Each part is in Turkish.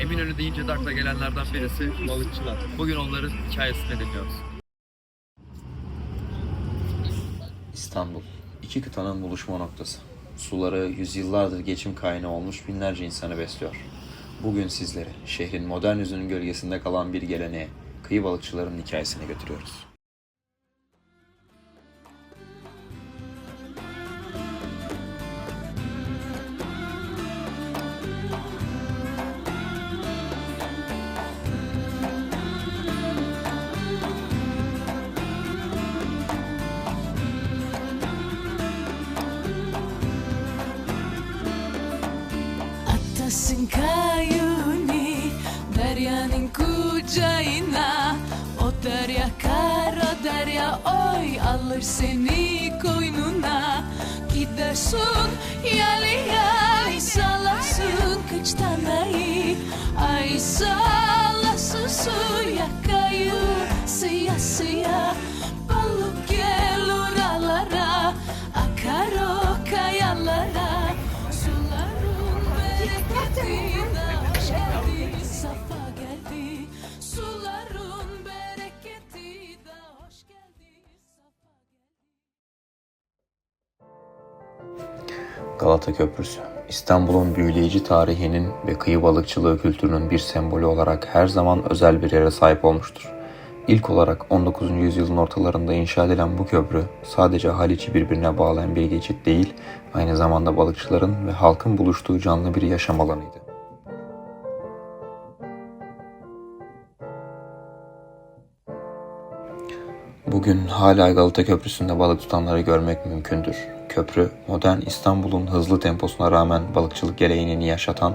Eminönü deyince de akla gelenlerden birisi balıkçılar. Bugün onların hikayesini dinliyoruz. İstanbul, iki kıtanın buluşma noktası. Suları yüzyıllardır geçim kaynağı olmuş binlerce insanı besliyor. Bugün sizleri şehrin modern yüzünün gölgesinde kalan bir geleneğe, kıyı balıkçılarının hikayesine götürüyoruz. Atasın kayuni Deryanın kucağına. O derya kara derya Oy alır seni koynuna. Gidersin yalıya Ay salasın kıçtan ay Ay salasın Galata Köprüsü, İstanbul'un büyüleyici tarihinin ve kıyı balıkçılığı kültürünün bir sembolü olarak her zaman özel bir yere sahip olmuştur. İlk olarak 19. yüzyılın ortalarında inşa edilen bu köprü sadece Haliç'i birbirine bağlayan bir geçit değil, aynı zamanda balıkçıların ve halkın buluştuğu canlı bir yaşam alanıydı. Bugün hala Galata Köprüsü'nde balık tutanları görmek mümkündür. Köprü, modern İstanbul'un hızlı temposuna rağmen balıkçılık geleneğini yaşatan,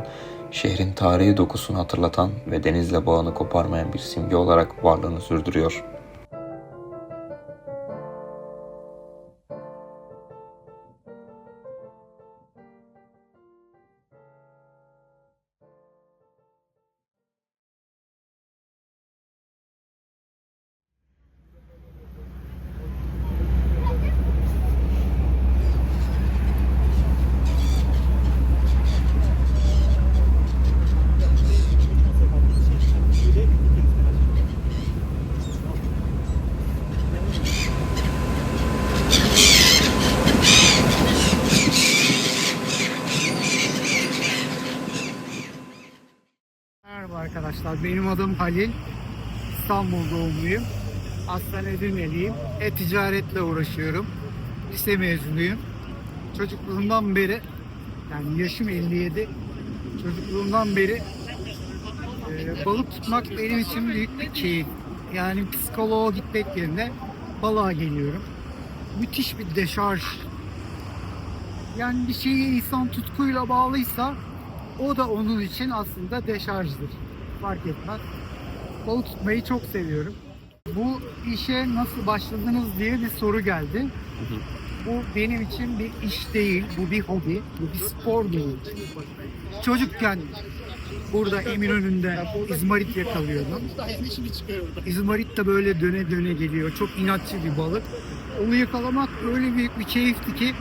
şehrin tarihi dokusunu hatırlatan ve denizle bağını koparmayan bir simge olarak varlığını sürdürüyor. Arkadaşlar, benim adım Halil. İstanbul doğumluyum. Aslen Edirne'liyim. E-ticaretle uğraşıyorum. Lise mezunuyum. Çocukluğumdan beri, yani yaşım 57, çocukluğumdan beri e, balık tutmak benim için büyük bir keyif. Yani psikoloğa gitmek yerine balığa geliyorum. Müthiş bir deşarj. Yani bir şeyi insan tutkuyla bağlıysa o da onun için aslında deşarjdır. Fark etmez. Balık tutmayı çok seviyorum. Bu işe nasıl başladınız diye bir soru geldi. Bu benim için bir iş değil, bu bir hobi, bu bir spor değil. Çocukken burada Eminönü'nde izmarit yakalıyordum. İzmarit de böyle döne döne geliyor. Çok inatçı bir balık. Onu yakalamak öyle büyük bir keyifti ki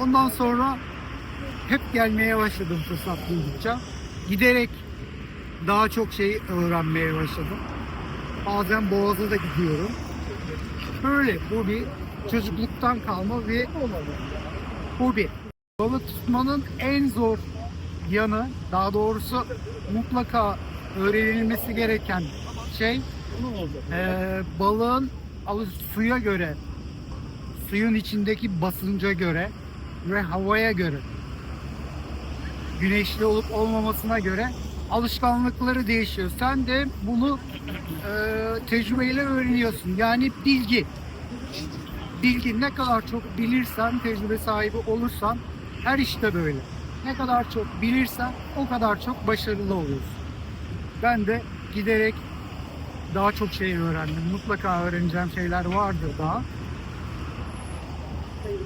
ondan sonra hep gelmeye başladım fırsat buldukça. Giderek daha çok şey öğrenmeye başladım. Bazen Boğaz'a da gidiyorum. Böyle bu bir çocukluktan kalma bir hobi. Balık tutmanın en zor yanı, daha doğrusu mutlaka öğrenilmesi gereken şey eee, balığın alı- suya göre, suyun içindeki basınca göre ve havaya göre güneşli olup olmamasına göre alışkanlıkları değişiyor. Sen de bunu e, tecrübeyle öğreniyorsun. Yani bilgi. Bilgi ne kadar çok bilirsen, tecrübe sahibi olursan her işte böyle. Ne kadar çok bilirsen o kadar çok başarılı oluyorsun. Ben de giderek daha çok şey öğrendim. Mutlaka öğreneceğim şeyler vardır daha.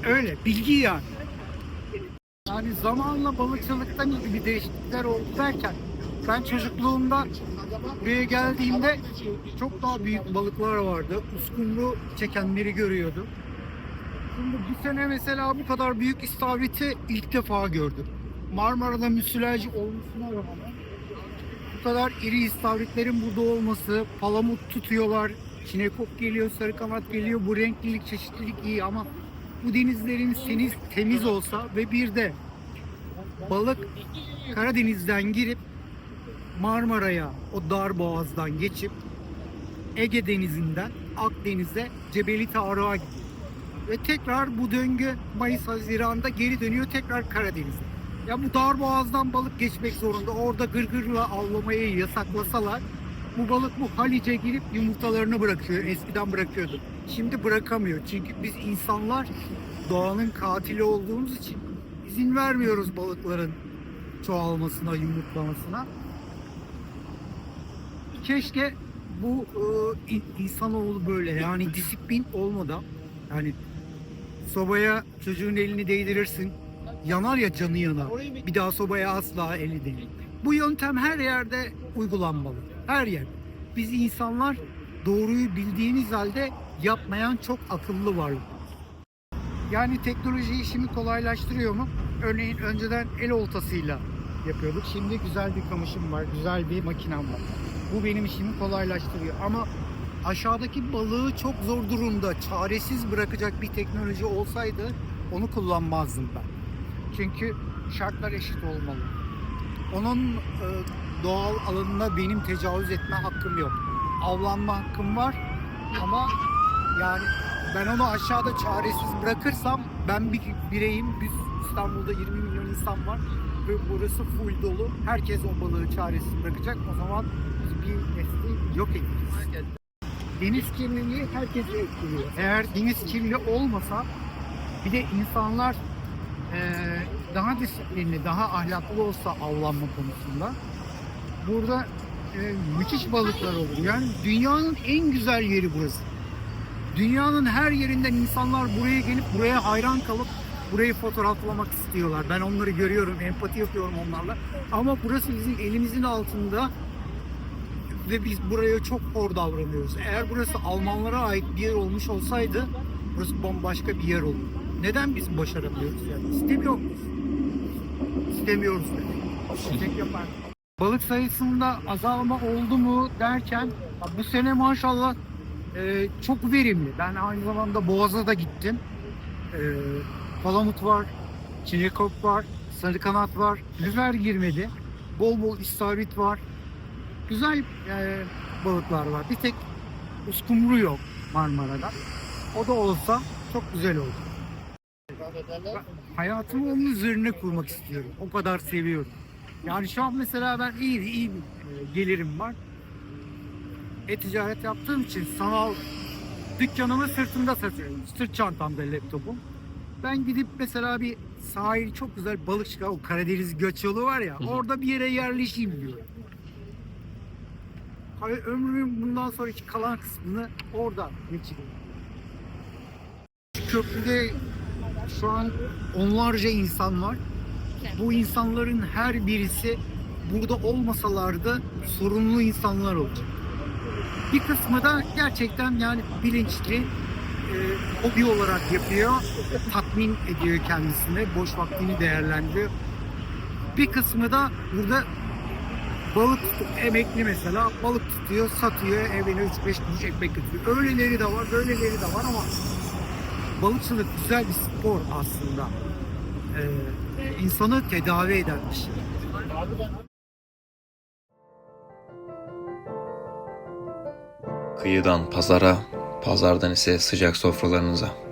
Öyle, bilgi yani. Yani zamanla balıkçılıktan ilgili değişiklikler oldu derken ben çocukluğumda buraya geldiğimde çok daha büyük balıklar vardı. Uskumru çekenleri görüyordum. Şimdi bu sene mesela bu kadar büyük istavriti ilk defa gördüm. Marmara'da müsilaj olmasına rağmen kadar iri istavritlerin burada olması, palamut tutuyorlar, çinekop geliyor, sarı kanat geliyor. Bu renklilik, çeşitlilik iyi ama bu denizlerin seniz temiz olsa ve bir de balık Karadeniz'den girip Marmara'ya o dar boğazdan geçip Ege Denizi'nden Akdeniz'e Cebeli Tarık'a gidiyor. Ve tekrar bu döngü Mayıs Haziran'da geri dönüyor tekrar Karadeniz'e. Ya bu dar boğazdan balık geçmek zorunda. Orada gırgırla avlamayı yasaklasalar bu balık bu Halice girip yumurtalarını bırakıyor. Eskiden bırakıyordu. Şimdi bırakamıyor. Çünkü biz insanlar doğanın katili olduğumuz için izin vermiyoruz balıkların çoğalmasına, yumurtlamasına. Keşke bu e, in- insanoğlu böyle yani disiplin olmadan yani sobaya çocuğun elini değdirirsin yanar ya canı yanar. Bir daha sobaya asla eli değil. Bu yöntem her yerde uygulanmalı. Her yer. Biz insanlar doğruyu bildiğimiz halde yapmayan çok akıllı varlık. Yani teknoloji işimi kolaylaştırıyor mu? Örneğin önceden el oltasıyla yapıyorduk. Şimdi güzel bir kamışım var, güzel bir makinem var. Bu benim işimi kolaylaştırıyor. Ama aşağıdaki balığı çok zor durumda, çaresiz bırakacak bir teknoloji olsaydı onu kullanmazdım ben. Çünkü şartlar eşit olmalı. Onun e, doğal alanına benim tecavüz etme hakkım yok. Avlanma hakkım var ama yani ben onu aşağıda çaresiz bırakırsam ben bir bireyim. Biz İstanbul'da 20 milyon insan var ve burası full dolu. Herkes o balığı çaresiz bırakacak. O zaman bir nesli yok ederiz. Deniz kirliliği herkesi etkiliyor. Eğer deniz kirli olmasa bir de insanlar eee, daha disiplinli, daha ahlaklı olsa avlanma konusunda burada eee, müthiş balıklar olur. Yani dünyanın en güzel yeri burası. Dünyanın her yerinden insanlar buraya gelip buraya hayran kalıp burayı fotoğraflamak istiyorlar. Ben onları görüyorum, empati yapıyorum onlarla. Ama burası bizim elimizin altında ve biz buraya çok hor davranıyoruz. Eğer burası Almanlara ait bir yer olmuş olsaydı burası bambaşka bir yer olur. Neden biz başaramıyoruz yani? İstemiyor muyuz? İstemiyoruz demek. Balık sayısında azalma oldu mu derken bu sene maşallah e, çok verimli. Ben aynı zamanda Boğaz'a da gittim. E, palamut var, çinekop var, sarı kanat var. Lüfer girmedi. Bol bol istavrit var. Güzel e, balıklar var. Bir tek uskumru yok Marmara'da. O da olsa çok güzel olur. Ben hayatımı onun üzerine kurmak istiyorum. O kadar seviyorum. Yani şu an mesela ben iyi iyi bir e, gelirim var. E-ticaret yaptığım için sanal dükkanımı sırtımda satıyorum. Sırt çantamda laptopum. Ben gidip mesela bir sahil çok güzel balık çıkar. O Karadeniz göç yolu var ya. Orada bir yere yerleşeyim diyorum. Hani ömrümün bundan sonraki kalan kısmını orada geçireyim. Köprüde şu an onlarca insan var. Bu insanların her birisi burada olmasalardı sorumlu insanlar olacak. Bir kısmı da gerçekten yani bilinçli e, hobi olarak yapıyor. Tatmin ediyor kendisini. Boş vaktini değerlendiriyor. Bir kısmı da burada balık emekli mesela balık tutuyor, satıyor, evine 3-5 kuruş ekmek götürüyor. Öyleleri de var, böyleleri de var ama balıkçılık güzel bir spor aslında. Ee, insanı tedavi eden bir şey. Kıyıdan pazara, pazardan ise sıcak sofralarınıza.